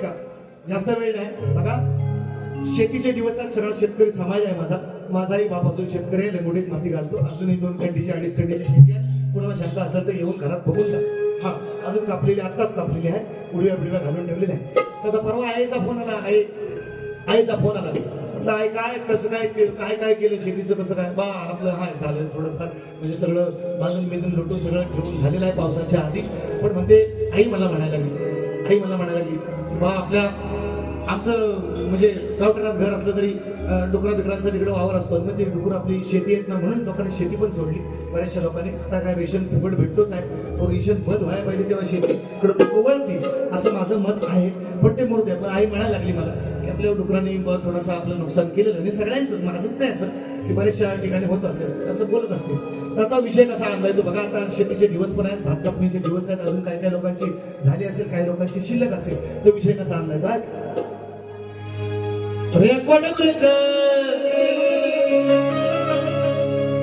माहिती का जास्त वेळ नाही. बघा. शेतीचे दिवस सरळ शेतकरी समाज आहे माझा. माझाही बाप अजून शेतकरी आहे. लंगोटीत माती घालतो. अजूनही दोन खंडीची अडीच खंडीची शेती आहे. कुणाला शंका असेल तर येऊन घरात बघून जा. हा अजून कापलेली आत्ताच कापलेली आहे. उडव्या बिडव्या घालून ठेवलेल्या आहे. तर आता परवा आईचा फोन आला. आई आईचा फोन आला. म्हटलं आई काय कसं काय काय काय केलं? शेतीचं कसं काय? बा आपलं हाय झालं. थोडंफार म्हणजे सगळं बांधून बिंदून लुटून सगळं ठेवून झालेलं आहे पावसाच्या आधी. पण म्हणते आई मला म्हणायला लागली. आई मला म्हणायला लागली की बा आपल्या आमचं म्हणजे गावठरात घर असलं तरी डुकरा बिकरांचा तिकडे वावर असतो. मग ते डुकर आपली शेती आहेत ना म्हणून लोकांनी शेती पण सोडली. बऱ्याचशा लोकांनी. आता काय रेशन फुकट भेटतोच आहे. तो रेशन बंद व्हायला पाहिजे तेव्हा शेती. इकडं वळतील असं माझं मत आहे. पण ते द्या पण आई म्हणायला लागली मला की आपल्या डुकरांनी थोडासा आपलं नुकसान केलेलं आणि सगळ्यांचं माझंच नाही असं की बऱ्याचशा ठिकाणी होत असेल. असं बोलत असते. तर आता विषय कसा आणलाय तो बघा. आता शेतीचे दिवस पण आहेत. भात कापणीचे दिवस आहेत. अजून काही काही लोकांची झाली असेल काही लोकांची शिल्लक असेल. तो विषय कसा आणलाय? काय रेकॉर्ड ब्रेक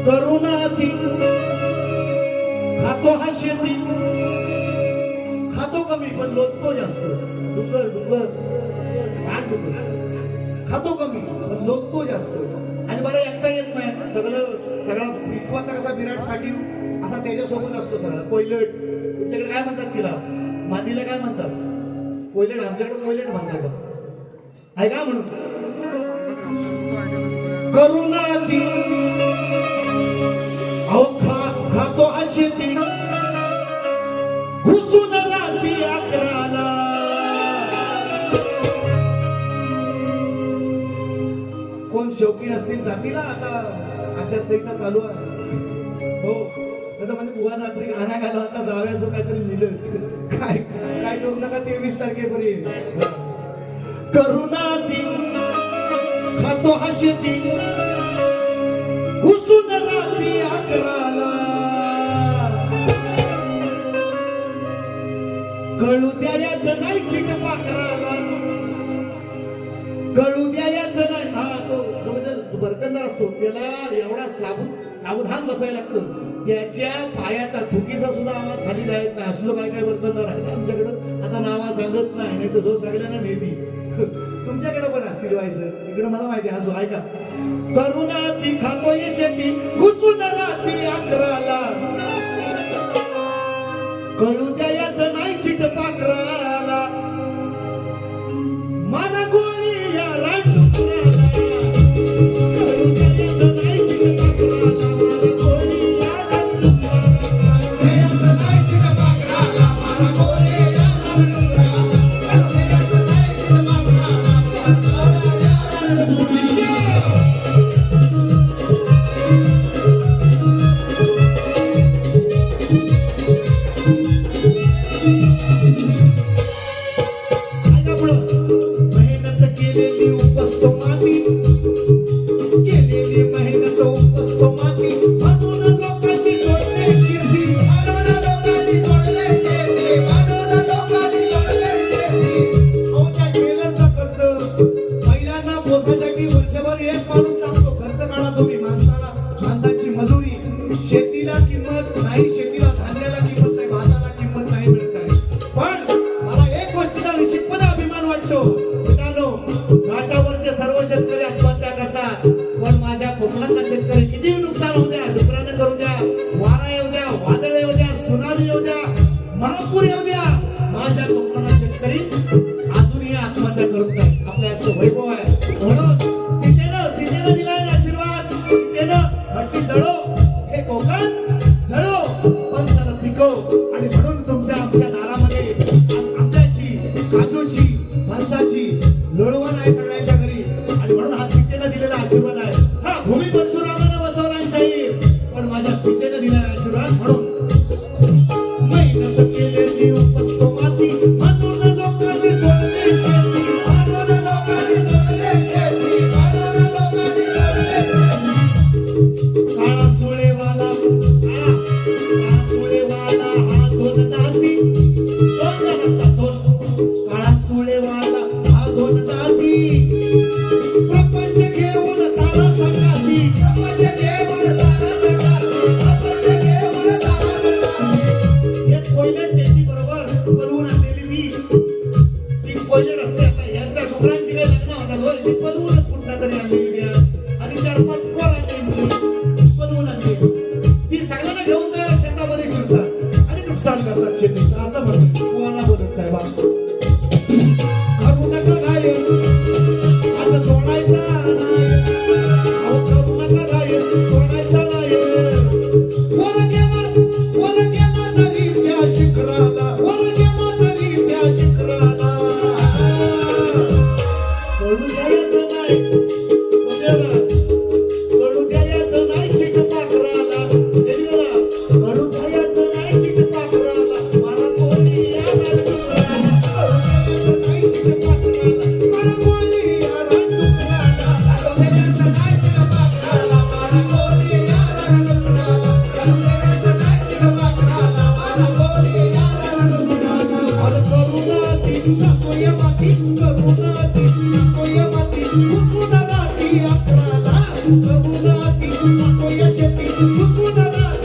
करुणाती. खातो हा शेती. कमी पण लोकतो जास्त डुकर डुकर। लहान डुकर। खातो कमी पण लोकतो जास्त आणि बरं एकटा येत नाही. सगळं सगळा विचवाचा कसा विराट पाटील असा त्याच्यासोबत असतो सगळा. कोयलट. तुमच्याकडे काय म्हणतात तिला? मादीला काय म्हणतात? कोयलट आमच्याकडे कोयलट म्हणतात. ऐका म्हणून? करुणाती अहो शौकीन असतील जातीला. आता आचारसंहिता चालू आहे. हो. आता म्हणजे बुवा रात्री आणा घाला आता जाव्याचं काहीतरी लिहिलं. काय काय करू नका तेवीस तारखेपर्यंत. करुणा दिन खातो हा दिन. घुसून राहती अकराला. कळू द्यायचं नाही चिट पाखराला आपल्याला एवढा साबूत सावधान बसायला लागतं. त्याच्या पायाचा थुकीचा सुद्धा आवाज खाली जायत नाही असलो काय काय बरकंदार आहे आमच्याकडं. आता नावा सांगत नाही नाही तर जो सगळ्यांना नेती. तुमच्याकडे पण असतील व्हायचं इकडे मला माहिती असो ऐका. करुणा ती खातोय शेती घुसून राहती अकराला. कळून येऊ द्या डुकरानं करू द्या वारा येऊ द्या वादळ येऊ द्या सुनामी येऊ द्या महापूर येऊ द्या. माझ्या